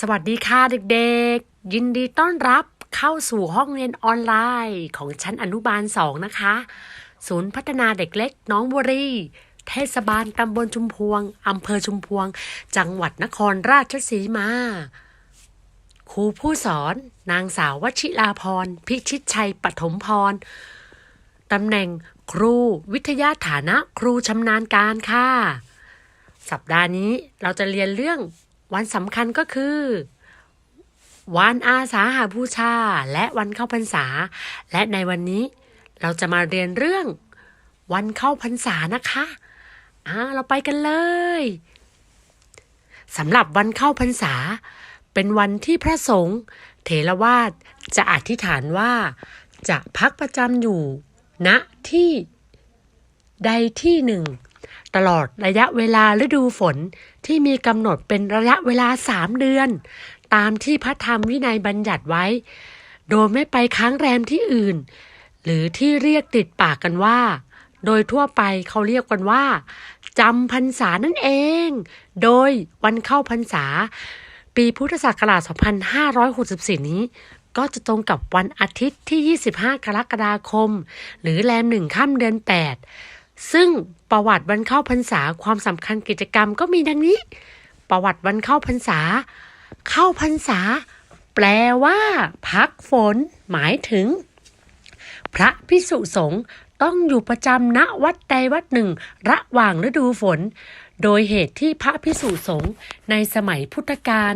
สวัสดีค่ะเด็กๆ ยินดีต้อนรับเข้าสู่ห้องเรียนออนไลน์ของชั้นอนุบาลสองนะคะ ศูนย์พัฒนาเด็กเล็กน้องบุรี เทศบาลตำบลชุมพวงอำเภอชุมพวง จังหวัดนครราชสีมา ครูผู้สอน นางสาววชิราพร พิชิตชัยปฐมพรตำแหน่งครูวิทยาฐานะครูชำนาญการค่ะ สัปดาห์นี้เราจะเรียนเรื่อง วันสำคัญก็คือ วันอาสาหาบูชา และวันเข้าพรรษา และในวันนี้เราจะมาเรียนเรื่อง วันเข้าพรรษานะคะอ่าเราไปกันเลยสำหรับวันเข้าพรรษา เป็นวันที่พระสงฆ์เถรวาทจะอธิษฐานว่าจะพักประจำอยู่ณที่ใดที่หนึ่ง ตลอดระยะเวลาฤดูฝนที่มีกำหนดเป็นระยะเวลาสามเดือน ตามที่พระธรรมวินัยบัญญัติไว้ โดยไม่ไปค้างแรมที่อื่น หรือที่เรียกติดปากกันว่า โดยทั่วไปเขาเรียกกันว่าจำพรรษานั่นเอง โดยวันเข้าพรรษา ปีพุทธศักราช 2564 นี้ ก็จะตรงกับวันอาทิตย์ที่ 25 กรกฎาคม หรือแรมหนึ่งค่ำเดือน 8 ซึ่งประวัติวันเข้าพรรษาความสำคัญกิจกรรมก็มีดังนี้ ประวัติวันเข้าพรรษา เข้าพรรษา แปลว่า พักฝน หมายถึง พระพิสุสงฆ์ต้องอยู่ประจำณวัดใดวัดหนึ่ง ระหว่างฤดูฝน โดยเหตุที่พระพิสุสงฆ์ในสมัยพุทธกาล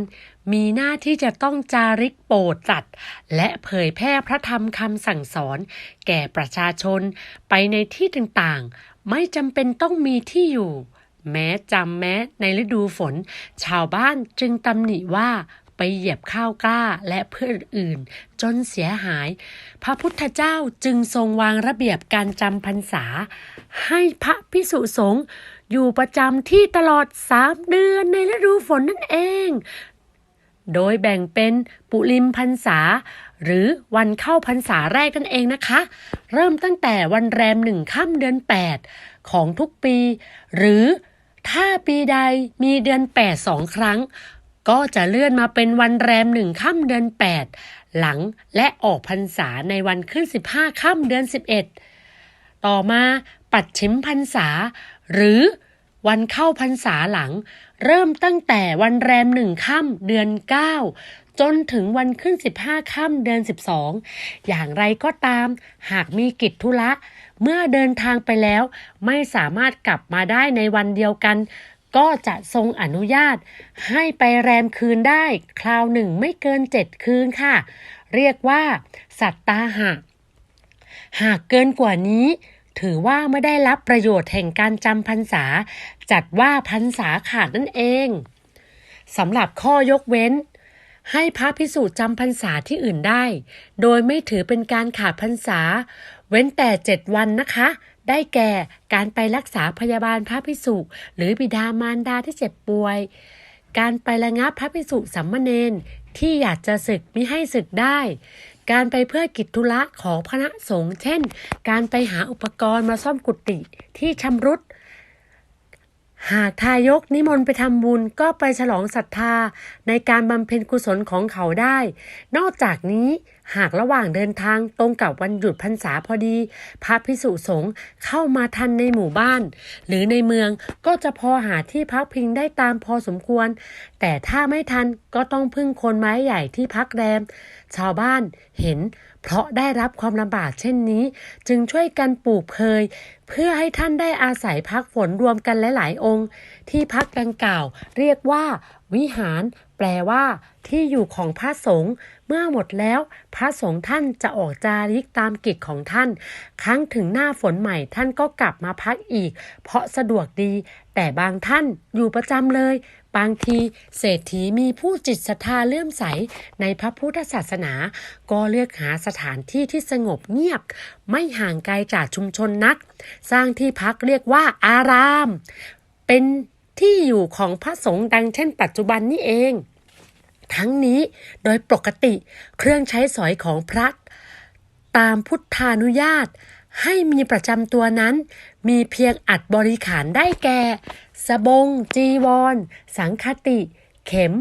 มีหน้าที่จะต้องจาริกโปรดตัดและเผยแพร่พระธรรมคำสั่งสอน แก่ประชาชน ไปในที่ต่างๆ ไม่จำเป็นต้องมีที่อยู่ แม้จำแม้ในฤดูฝน ชาวบ้านจึงตำหนิว่าไปเหยียบข้าวกล้าและเพื่อนอื่น จนเสียหาย พระพุทธเจ้าจึงทรงวางระเบียบการจำพรรษา ให้พระพิสุสงฆ์อยู่ประจำที่ตลอดสามเดือนในฤดูฝนนั่นเอง โดยแบ่งเป็นปุริมพรรษา หรือวันเข้าพรรษาแรกนั่นเองนะคะ เริ่มตั้งแต่วันแรมหนึ่งค่ำเดือน 8 ของทุกปี หรือถ้าปีใดมีเดือน8สองครั้ง ก็จะเลื่อนมาเป็นวันแรมหนึ่งค่ำเดือน 8 หลังและออกพรรษาในวันขึ้น 15ค่ำเดือน 11 ต่อมาปัดชิมพรรษา หรือวันเข้าพรรษาหลัง เริ่มตั้งแต่วันแรมหนึ่งค่ำเดือน 9 จนถึงวันขึ้น 15ค่ำเดือน 12 อย่างไรก็ตาม หากมีกิจธุระ เมื่อเดินทางไปแล้ว ไม่สามารถกลับมาได้ในวันเดียวกัน ก็จะทรงอนุญาต ให้ไปแรมคืนได้ คราวหนึ่งไม่เกินเจ็ดคืนค่ะ เรียกว่า สัตตาหะ หากเกินกว่านี้ ถือว่าไม่ได้รับประโยชน์แห่งการจำพรรษา จัดว่าพรรษาขาดนั่นเองสำหรับข้อยกเว้น ให้พระพิสูจน์จำพรรษาที่อื่นได้ โดยไม่ถือเป็นการขาดพรรษา เว้นแต่เจ็ดวันนะคะ ได้แก่การไปรักษาพยาบาลพระพิสุหรือบิดามารดาที่เจ็บป่วย การไประงับพระพิสุสัมมเนนที่อยากจะศึกมิให้ศึกได้ การไปเพื่อกิจธุระของคณะสงฆ์เช่น การไปหาอุปกรณ์มาซ่อมกุฏิที่ชำรุด หากทายกนิมนต์ไปทำบุญก็ไปฉลองศรัทธาในการบำเพ็ญกุศลของเขาได้ นอกจากนี้ หากระหว่างเดินทางตรงกับวันหยุดพรรษาพอดี พระพิสุสงฆ์เข้ามาทันในหมู่บ้าน หรือในเมืองก็จะพอหาที่พักพิงได้ตามพอสมควร แต่ถ้าไม่ทันก็ต้องพึ่งคนไม้ใหญ่ที่พักแรม ชาวบ้านเห็น เพราะได้รับความลำบากเช่นนี้ จึงช่วยกันปลูกเพยเพื่อให้ท่านได้อาศัยพักฝนรวมกันหลาย ๆ องค์ ที่พักดังกล่าว เรียกว่า วิหาร แปลว่า ที่อยู่ของพระสงฆ์เมื่อหมดแล้ว พระสงฆ์ท่านจะออกจาริกตามกิจของท่าน ครั้งถึงหน้าฝนใหม่ท่านก็กลับมาพักอีก เพราะสะดวกดี แต่บางท่านอยู่ประจำเลย บางทีเศรษฐีมีผู้จิตศรัทธาเลื่อมใสในพระพุทธศาสนา ก็เลือกหาสถานที่ที่สงบเงียบ ไม่ห่างไกลจากชุมชนนัก สร้างที่พักเรียกว่าอาราม เป็น ที่อยู่ของพระสงฆ์ดังเช่นปัจจุบันนี่เอง ทั้งนี้โดยปกติเครื่องใช้สอยของพระตามพุทธานุญาต ให้มีประจำตัวนั้น มีเพียงอัดบริขารได้แก่ สบง จีวร สังคติ เข็ม